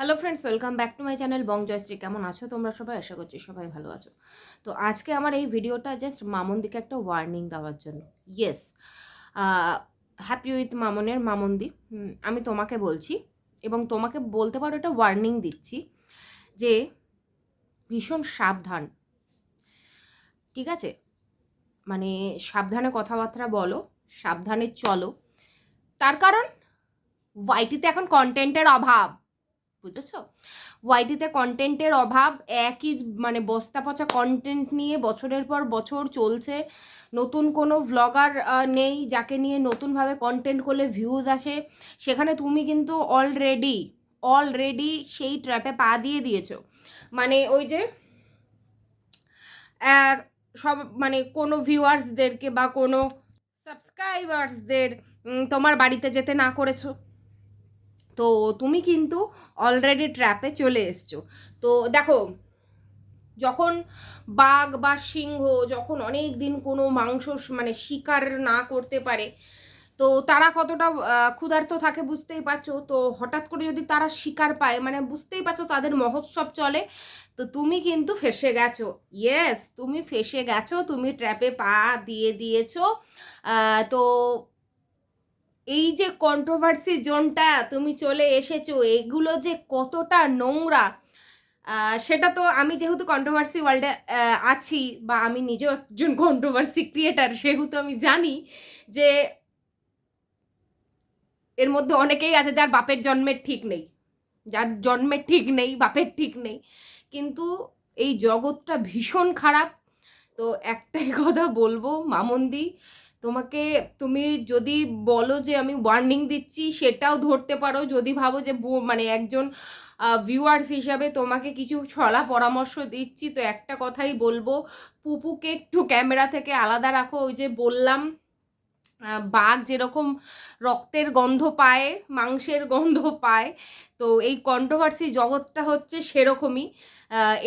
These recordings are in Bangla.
Hello friends welcome back to my channel Bong Joyshree কেমন আছো? তোমরা সবাই? আশা করছি সবাই ভালো আছো। তো আজকে আমার এই ভিডিওটা জাস্ট মামনদিকে একটা ওয়ার্নিং দেওয়ার জন্য। ইয়েস হ্যাপি উইথ মামনের মামন্দি। আমি তোমাকে বলছি এবং তোমাকে বলতে পারো এটা ওয়ার্নিং দিচ্ছি যে ভীষণ সাবধান। ঠিক আছে? মানে সাবধানে কথাবার্তা বলো, সাবধানে চলো। তার কারণ ওয়াইটিতে এখন কন্টেন্টের অভাব। বুঝেছ? ওয়াইটিতে কন্টেন্টের অভাব, একই মানে বস্তা পচা কন্টেন্ট নিয়ে বছরের পর বছর চলছে। নতুন কোনো ভ্লগার নেই যাকে নিয়ে নতুনভাবে কন্টেন্ট করলে ভিউজ আসে। সেখানে তুমি কিন্তু অলরেডি অলরেডি সেই ট্র্যাপে পা দিয়ে দিয়েছ। মানে ওই যে সব মানে কোনো ভিউয়ার্সদেরকে বা কোনো সাবস্ক্রাইবার্সদের তোমার বাড়িতে যেতে না করেছ। তো তুমি কিন্তু অলরেডি ট্র্যাপে চলে এসছো। তো দেখো, যখন বাঘ বা সিংহ যখন অনেক দিন কোনো মাংস মানে শিকার না করতে পারে, তো তারা কতটা ক্ষুধার্ত থাকে বুঝতেই পারছ? তো হঠাৎ করে যদি তারা শিকার পায় মানে বুঝতেই পারছ তাদের মহোৎসব চলে, তো তুমি কিন্তু ফেসে গেছো। ইয়েস তুমি ফেসে গেছো, তুমি ট্র্যাপে পা দিয়ে দিয়েছ। তো এই যে কন্ট্রোভার্সি জোনটা তুমি চলে এসেছ, এগুলো যে কতটা নোংরা সেটা তো আমি যেহেতু কন্ট্রোভার্সি ওয়ার্ল্ডে আছি বা আমি নিজেও একজন কন্ট্রোভার্সি ক্রিয়েটার সেহেতু আমি জানি যে এর মধ্যে অনেকেই আছে যার বাপের জন্মের ঠিক নেই, যার জন্মের ঠিক নেই, বাপের ঠিক নেই, কিন্তু এই জগৎটা ভীষণ খারাপ। তো একটাই কথা বলব, মামন্দি তোমাকে তুমি যদি বলো যে আমি ওয়ার্নিং দিচ্ছি, সেটাও ধরতে পারো। যদি ভাবো যে মানে একজন ভিউয়ার্স হিসাবে তোমাকে কিছু ছলা পরামর্শ দিচ্ছি, তো একটা কথাই বলব। পুপুকে একটু ক্যামেরা থেকে আলাদা রাখো। ওই যে বললাম বাঘ যেরকম রক্তের গন্ধ পায়, মাংসের গন্ধ পায়, তো এই কন্ট্রোভার্সি জগৎটা হচ্ছে সেরকমই।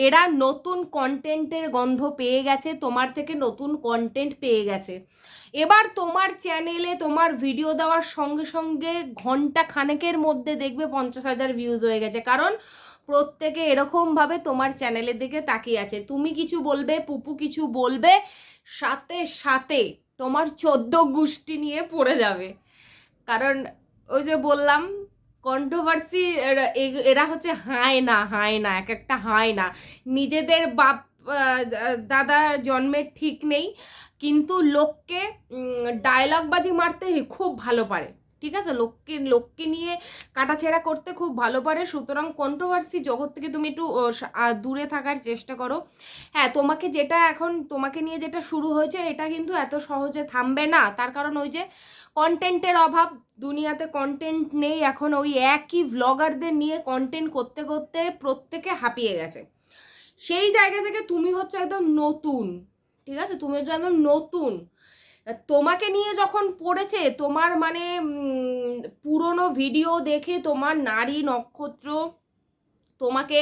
এরা নতুন কন্টেন্টের গন্ধ পেয়ে গেছে, তোমার থেকে নতুন কন্টেন্ট পেয়ে গেছে। এবার তোমার চ্যানেলে তোমার ভিডিও দেওয়ার সঙ্গে সঙ্গে ঘণ্টা খানেকের মধ্যে দেখবে পঞ্চাশ হাজার ভিউজ হয়ে গেছে, কারণ প্রত্যেকে এরকমভাবে তোমার চ্যানেলের দিকে তাকিয়ে আছে। তুমি কিছু বলবে, পুপু কিছু বলবে, সাথে সাথে তোমার চোদ্দ গোষ্ঠী নিয়ে পড়ে যাবে। কারণ ওই যে বললাম কন্ট্রোভার্সি এরা হচ্ছে হায় না হায় না, এক একটা হায় না। নিজেদের বাপ দাদা জন্মের ঠিক নেই, কিন্তু লোককে ডায়লগবাজি মারতে খুব ভালো পারে। ঠিক আছে? লোককে লোককে নিয়ে কাটাছেড়া করতে খুব ভালো পারে। সুতরাং কন্ট্রোভার্সি জগৎ থেকে তুমি একটু দূরে থাকার চেষ্টা করো। হ্যাঁ তোমাকে যেটা এখন, তোমাকে নিয়ে যেটা শুরু হয়েছে, এটা কিন্তু এত সহজে থামবে না। তার কারণ ওই যে কন্টেন্টের অভাব, দুনিয়াতে কন্টেন্ট নেই। এখন ওই একই ভ্লগারদের নিয়ে কন্টেন্ট করতে করতে প্রত্যেকে হাঁপিয়ে গেছে। সেই জায়গা থেকে তুমি হচ্ছে একদম নতুন। ঠিক আছে? তুমি হচ্ছে একদম নতুন। তোমাকে নিয়ে যখন পড়েছে, তোমার মানে পুরনো ভিডিও দেখে তোমার নারী নক্ষত্র তোমাকে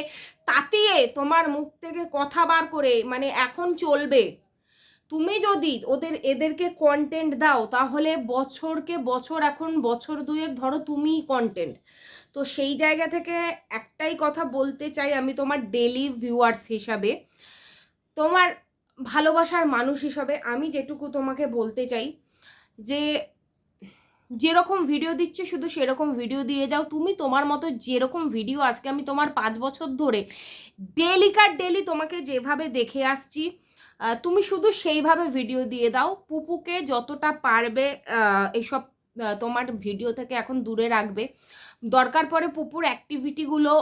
তাতিয়ে তোমার মুখ থেকে কথা বার করে মানে এখন চলবে। তুমি যদি ওদের, এদেরকে কন্টেন্ট দাও, তাহলে বছরকে বছর, এখন বছর দুয়েক ধরো তুমিই কন্টেন্ট তো সেই জায়গা থেকে একটাই কথা বলতে চাই আমি তোমার ডেলি ভিউয়ার্স হিসাবে। তোমার ভালোবাসার মানুষ হিসাবে আমি যেটুকু তোমাকে বলতে চাই যে যেরকম ভিডিও দিচ্ছে শুধু সেরকম ভিডিও দিয়ে যাও। তুমি তোমার মতো যেরকম ভিডিও আজকে আমি তোমার পাঁচ বছর ধরে ডেলিকার ডেলি তোমাকে যেভাবে দেখে আসছি তুমি শুধু সেইভাবে ভিডিও দিয়ে দাও। পুপুকে যতটা পারবে আহ, এইসব তোমার ভিডিও থেকে এখন দূরে রাখবে। দরকার পড়ে পুপুর অ্যাক্টিভিটিগুলো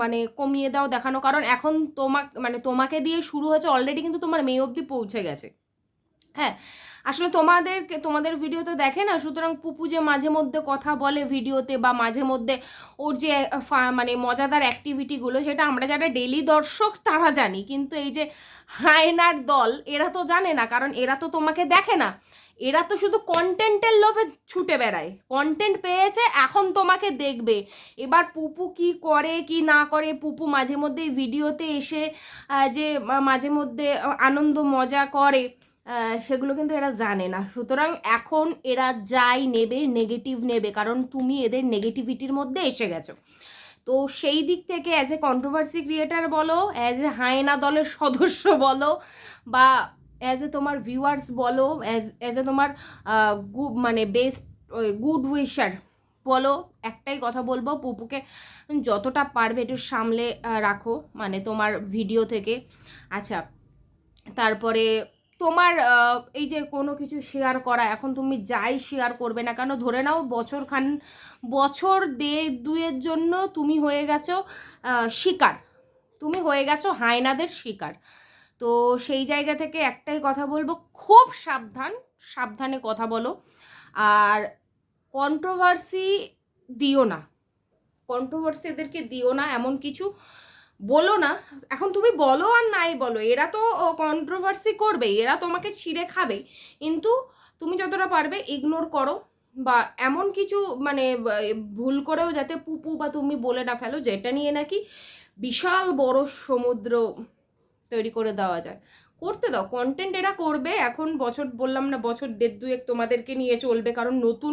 মানে কমিয়ে দাও দেখানো। কারণ এখন তোমাকে মানে তোমাকে দিয়ে শুরু হয়েছে অলরেডি কিন্তু তোমার মেয়ে অবধি পৌঁছে গেছে। হ্যাঁ আসলে তোমাদের তোমাদের ভিডিও তো দেখে না? সুতরাং পুপু যে মাঝে মধ্যে কথা বলে ভিডিওতে বা মাঝে মধ্যে ওর যে মানে মজাদার অ্যাক্টিভিটিগুলো সেটা আমরা যারা ডেলি দর্শক তারা জানি। কিন্তু এই যে হায়নার দল, এরা তো জানে না। কারণ এরা তো তোমাকে দেখে না। এরা তো শুধু কন্টেন্টের লোভে ছুটে বেড়ায়। কন্টেন্ট পেয়েছে, এখন তোমাকে দেখবে। এবার পুপু কি করে, কি না করে, পুপু মাঝে মধ্যে ভিডিওতে এসে যে মাঝে মধ্যে আনন্দ, মজা করে সেগুলো কিন্তু এরা জানে না। সুতরাং এখন এরা যাই নেবে নেগেটিভ নেবে, কারণ তুমি এদের নেগেটিভিটির মধ্যে এসে গেছো। তো সেই দিক থেকে অ্যাজ এ কন্ট্রোভার্সি ক্রিয়েটার বলো অ্যাজ এ হায়না দলের সদস্য বলো, বা অ্যাজ এ তোমার ভিউয়ার্স বলো অ্যাজ এ তোমার মানে বেস্ট গুড উইশার বলো, একটাই কথা বলব, পুপুকে যতটা পারবে একটু সামলে রাখো মানে তোমার ভিডিও থেকে। আচ্ছা তারপরে তোমার এই যে কোনো কিছু শেয়ার করা, এখন তুমি যাই শেয়ার করবে না কেন, ধরে নাও বছর খান বছর দেড় দুয়ের জন্য তুমি হয়ে গেছো শিকার। তুমি হয়ে গেছো হায়নাদের শিকার। তো সেই জায়গা থেকে একটাই কথা বলব, খুব সাবধান, সাবধানে কথা বলো। আর কন্ট্রোভার্সি দিও না। কন্ট্রোভার্সি এদেরকে দিও না, এমন কিছু বলো না। এখন তুমি বলো আর নাই বলো, এরা তো কন্ট্রোভার্সি করবে এরা তোমাকে ছিঁড়ে খাবে কিন্তু তুমি যতটা পারবে ইগনোর করো বা এমন কিছু মানে ভুল করেও যাতে পুপু বা তুমি বলে না ফেলো, যেটা নিয়ে নাকি বিশাল বড় সমুদ্র তৈরি করে দেওয়া যায়। করতে দাও কন্টেন্ট এরা করবে, এখন বছর, বললাম না বছর দেড় দুয়েক তোমাদেরকে নিয়ে চলবে, কারণ নতুন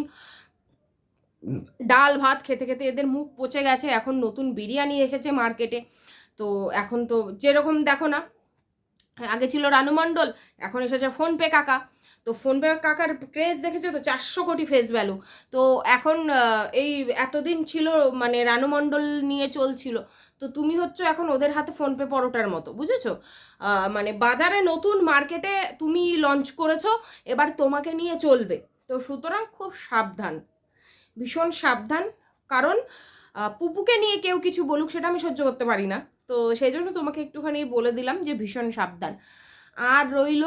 ডাল ভাত খেতে খেতে এদের মুখ পচে গেছে, এখন নতুন বিরিয়ানি এসেছে মার্কেটে তো এখন তো যেরকম দেখো না, আগে ছিল রানু মণ্ডল, এখন এসেছে ফোনপে কাকা। তো ফোনপে কাকার ক্রেজ দেখেছ? তো চারশো কোটি ফেস ভ্যালু তো এখন এই এতদিন ছিল মানে রানু মণ্ডল নিয়ে চলছিল। তো তুমি হচ্ছে এখন ওদের হাতে ফোনপে পরোটার মতো, বুঝেছ? মানে বাজারে নতুন মার্কেটে তুমি লঞ্চ করেছ, এবার তোমাকে নিয়ে চলবে। তো সুতরাং খুব সাবধান, ভীষণ সাবধান। কারণ পুপুকে নিয়ে কেউ কিছু বলুক, সেটা আমি সহ্য করতে পারি না। তো সেই জন্য তোমাকে একটুখানি বলে দিলাম যে ভীষণ সাবধান। আর রইল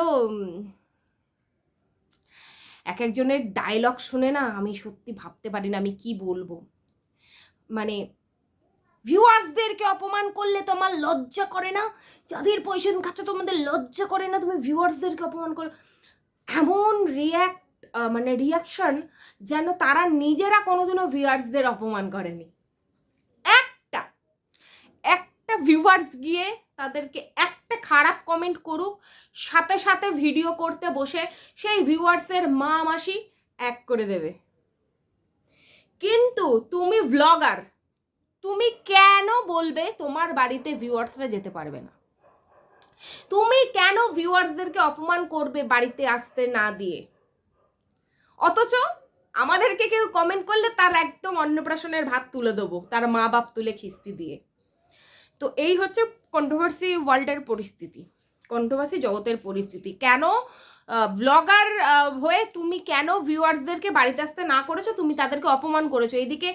এক একজনের ডায়লগ শুনে না আমি সত্যি ভাবতে পারি না আমি কি বলব। মানে ভিউয়ার্সদেরকে অপমান করলে তোমার লজ্জা করে না, যাদের পয়সা খাচ্ছ তোমাদের লজ্জা করে না তুমি ভিউয়ার্সদেরকে অপমান করো। এমন রিয়াক্ট মানে রিয়াকশন যেন তারা নিজেরা কোনোদিনও ভিউয়ার্সদের অপমান করেনি। একটা একটা ভিউয়ার্স গিয়ে তাদেরকে একটা খারাপ কমেন্ট করুক, সাথে সাথে ভিডিও করতে বসে সেই ভিউয়ার্সের মা মাসি এক করে দেবে। কিন্তু তুমি ভ্লগার তুমি কেন বলবে তোমার বাড়িতে ভিউয়ার্সরা যেতে পারবে না? তুমি কেন ভিউয়ার্সদেরকে অপমান করবে বাড়িতে আসতে না দিয়ে? অথচ আমাদেরকে কেউ কমেন্ট করলে তার একদম অন্নপ্রাশনের ভাত তুলে দেবো, তার মা বাপ তুলে খিস্তি দিয়ে। তো এই হচ্ছে কন্ট্রোভার্সি ওয়ার্ল্ডের পরিস্থিতি কন্ট্রোভার্সি জগতের পরিস্থিতি। কেন ব্লগার হয়ে তুমি কেন ভিউয়ার্সদেরকে বাড়িতে আসতে না করেছ? তুমি তাদেরকে অপমান করেছ। এইদিকে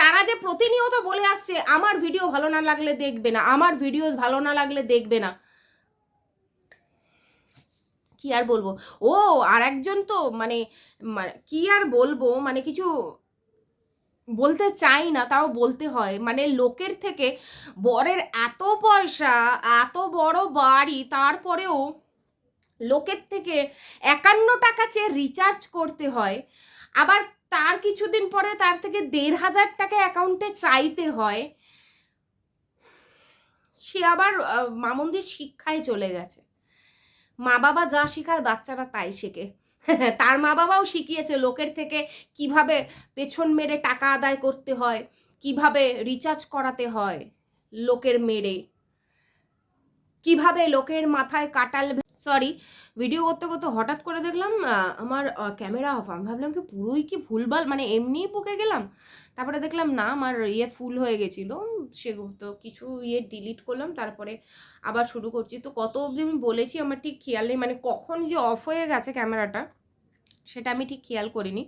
তারা যে প্রতিনিয়ত বলে আসছে, আমার ভিডিও ভালো না লাগলে দেখবে না, আমার ভিডিও ভালো না লাগলে দেখবে না। কি আর বলব? ও আর একজন তো মানে কি আর বলব? মানে কিছু বলতে চাই না, তাও বলতে হয়। মানে লোকের থেকে বরের এত পয়সা, এত বড় বাড়ি, তারপরেও লোকের থেকে একান্ন টাকা চেয়ে রিচার্জ করতে হয়। আবার তার কিছুদিন পরে তার থেকে দেড় হাজার টাকা অ্যাকাউন্টে চাইতে হয়। সে আবার মামন্দির শিক্ষায় চলে গেছে। মা বাবা যা শেখায় বাচ্চারা তাই শেখে। তার মা বাবাও শিখিয়েছে লোকের থেকে কীভাবে পেছন মেরে টাকা আদায় করতে হয়, কীভাবে রিচার্জ করাতে হয় লোকের মেরে, কীভাবে লোকের মাথায় কাটাল সরি ভিডিও করতে করতে হঠাৎ করে দেখলাম আমার ক্যামেরা অফ আমি ভাবলাম কি পুরোই কি ভুলভাল? মানে এমনিই পকে গেলাম? তারপরে দেখলাম, না, আমার ইয়ে ফুল হয়ে গেছিল। সে তো কিছু ইয়ে ডিলিট করলাম, তারপরে আবার শুরু করছি। তো কত অবধি আমি বলেছি, আমার ঠিক খেয়াল নেই। মানে কখন যে অফ হয়ে গেছে ক্যামেরাটা সেটা আমি ঠিক খেয়াল করিনি।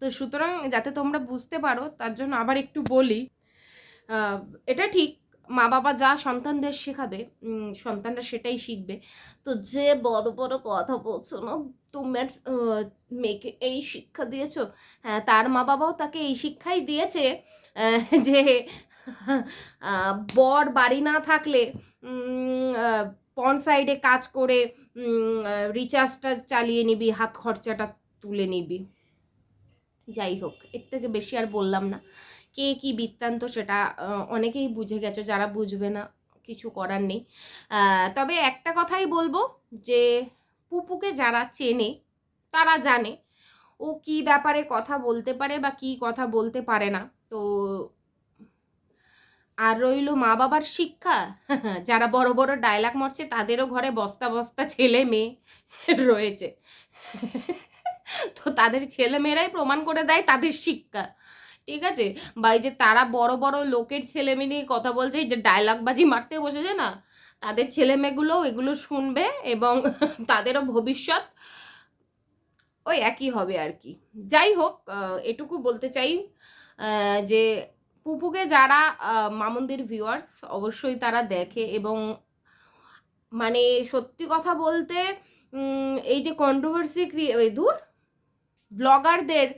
তো সুতরাং যাতে তোমরা বুঝতে পারো, তার জন্য আবার একটু বলি এটা ঠিক মা বাবা যা সন্তানদের শেখাবে সন্তানরা সেটাই শিখবে। তো যে বড় বড় কথা বলছো না, তোমার মেয়েকে এই শিক্ষা দিয়েছ হ্যাঁ তার মা বাবাও তাকে এই শিক্ষাই দিয়েছে যে বর বাড়ি না থাকলে পন সাইডে কাজ করে রিচার্জটা চালিয়ে নিবি, হাত খরচাটা তুলে নিবি। যাই হোক, এর থেকে বেশি আর বললাম না। কে কি বৃত্তান্ত সেটা অনেকেই বুঝে গেছো, যারা বুঝবে না, কিছু করার নেই। তবে একটা কথাই বলব যে, পুপুকে যারা চেনে, তারা জানে ও কি ব্যাপারে কথা বলতে পারে বা কি কথা বলতে পারে না। তো আর রইল মা বাবার শিক্ষা, যারা বড় বড় ডায়লগ মারছে, তাদেরও ঘরে বস্তা বস্তা ছেলে মেয়ে রয়েছে। তো তাদের ছেলে মেয়েরাই প্রমাণ করে দেয় তাদের শিক্ষা। ঠিক আছে? বা এই যে তারা বড় বড় লোকের ছেলে মেয়ে নিয়ে কথা বলছে, এই যে ডায়লগ বাজি মারতে বসেছে না? তাদের ছেলে মেয়েগুলো এগুলো শুনবে এবং তাদেরও ভবিষ্যৎ ওই একই হবে আর কি। যাই হোক এটুকু বলতে চাই যে পুপুকে যারা মামুন্দির ভিউয়ার্স অবশ্যই তারা দেখে এবং মানে সত্যি কথা বলতে এই যে কন্ট্রোভার্সি ওই দূর ব্লগারদের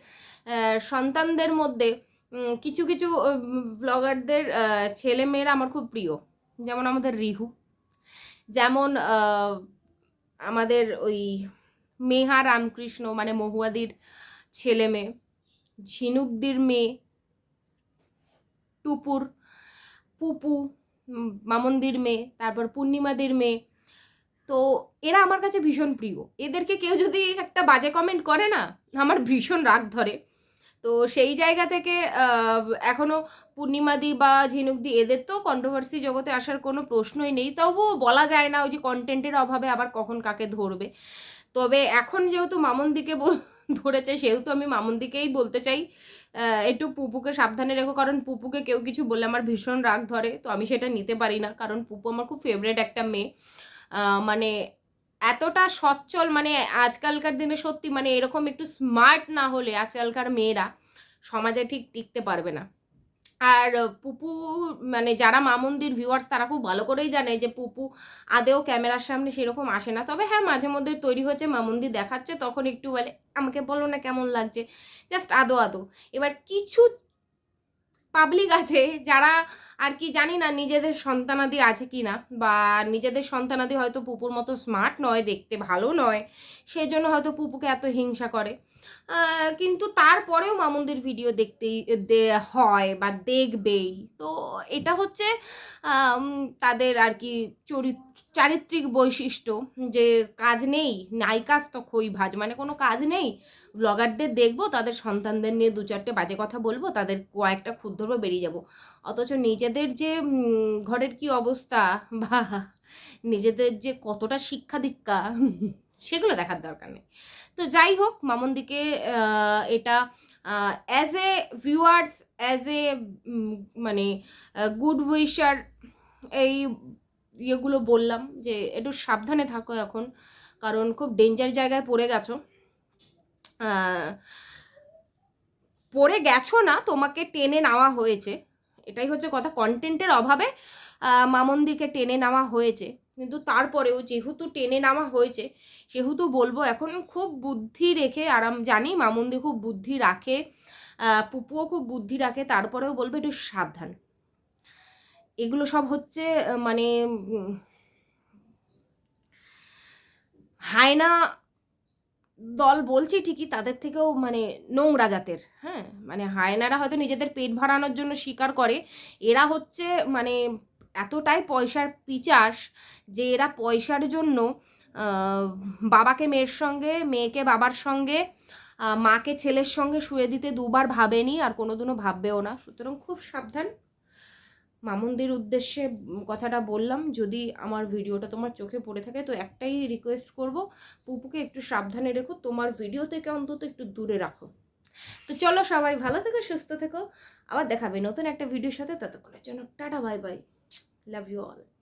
সন্তানদের মধ্যে কিছু কিছু ব্লগারদের ছেলে মেয়েরা আমার খুব প্রিয়। যেমন আমাদের রিহু, যেমন আমাদের ওই মেহা রামকৃষ্ণ মানে মহুয়াদির ছেলে মেয়ে ঝিনুকদির মেয়ে, টুপুর, পুপু মামন্দির মেয়ে, তারপর পূর্ণিমাদির মেয়ে তো এরা আমার কাছে ভীষণ প্রিয়। এদেরকে কেউ যদি একটা বাজে কমেন্ট করে না আমার ভীষণ রাগ ধরে। তো সেই জায়গা থেকে আহ, এখনও পূর্ণিমাদি বা ঝিনুকদি এদের তো কন্ট্রোভার্সি জগতে আসার কোনো প্রশ্নই নেই। তবুও বলা যায় না ওই যে কন্টেন্টের অভাবে আবার কখন কাকে ধরবে। তবে এখন যেহেতু মামনদিকে ধরেছে সেহেতু আমি মামনদিকেই বলতে চাই। একটু পুপুকে সাবধানে রেখো কারণ পুপুকে কেউ কিছু বললে আমার ভীষণ রাগ ধরে। তো আমি সেটা নিতে পারি না কারণ পুপু আমার খুব ফেভারেট একটা মেয়ে। মানে এতটা সচ্ছল মানে আজকালকার দিনে সত্যি মানে এরকম একটু স্মার্ট না হলে আজকালকার মেয়েরা সমাজে ঠিক টিকতে পারবে না। আর পুপু মানে যারা মামুন্দির ভিউয়ার্স তারা খুব ভালো করেই জানে যে পুপু আদেও ক্যামেরার সামনে সেরকম আসে না। তবে হ্যাঁ মাঝে মধ্যে তৈরি হয়েছে মামুন্দি দেখাচ্ছে, তখন একটু বলে, আমাকে বলো না কেমন লাগছে? জাস্ট আদো আদো। এবার কিছু পাবলিক আছে, যারা আর কি জানি না নিজেদের সন্তানাদি আছে কি না বা নিজেদের সন্তানাদি হয়তো পুপুর মতো স্মার্ট নয়, দেখতে ভালো নয় সেই জন্য হয়তো পুপুকে এত হিংসা করে। কিন্তু তারপরেও মামুন্দির ভিডিও দেখতেই হয় বা দেখবেই। তো এটা হচ্ছে তাদের আর কি চরিত্র চারিত্রিক বৈশিষ্ট্য যে কাজ নেই, নাই কাজ তো খই ভাজ মানে কোনো কাজ নেই। ব্লগারদের দেখব, তাদের সন্তানদের নিয়ে দু চারটে বাজে কথা বলব, তাদের কয়েকটা ক্ষুদ্র বেরিয়ে যাব। অথচ নিজেদের যে ঘরের কি অবস্থা বা নিজেদের যে কতটা শিক্ষা দীক্ষা সেগুলো দেখার দরকার নেই। তো যাই হোক মামনদিকে এটা as a viewers as a মানে গুড উইশার এই ইয়েগুলো বললাম যে একটু সাবধানে থাকো এখন, কারণ খুব ডেঞ্জার জায়গায় পড়ে গেছো। পড়ে গেছো না, তোমাকে টেনে নেওয়া হয়েছে। এটাই হচ্ছে কথা কন্টেন্টের অভাবে মামনদিকে টেনে নেওয়া হয়েছে। কিন্তু তারপরেও যেহেতু টেনে নেওয়া হয়েছে, সেহেতু বলব এখন খুব বুদ্ধি রেখে আরাম, জানি মামুন্দি খুব বুদ্ধি রাখে পুপুও খুব বুদ্ধি রাখে, তারপরেও বলব একটু সাবধান। এগুলো সব হচ্ছে মানে হায়না দল বলছি ঠিকই, তাদের থেকেও মানে নোংরা জাতের হ্যাঁ? মানে হায়নারা হয়তো নিজেদের পেট ভরানোর জন্য স্বীকার করে, এরা হচ্ছে মানে এতটাই পয়সার পিচাস যে এরা পয়সার জন্য বাবাকে মেয়ের সঙ্গে, মেয়েকে বাবার সঙ্গে মাকে ছেলের সঙ্গে শুয়ে দিতে দুবার ভাবেনি আর কোনোদিনও ভাববেও না। সুতরাং খুব সাবধান। মামুনদের উদ্দেশ্যে কথাটা বললাম, যদি আমার ভিডিওটা তোমার চোখে পড়ে থাকে তো একটাই রিকোয়েস্ট করব, পুপুকে একটু সাবধানে রেখো, তোমার ভিডিও থেকে অন্তত একটু দূরে রাখো। তো চলো সবাই ভালো থেকো, সুস্থ থেকো। আবার দেখাবে নতুন একটা ভিডিওর সাথে, ততক্ষণের জন্য tata bye bye Love you all.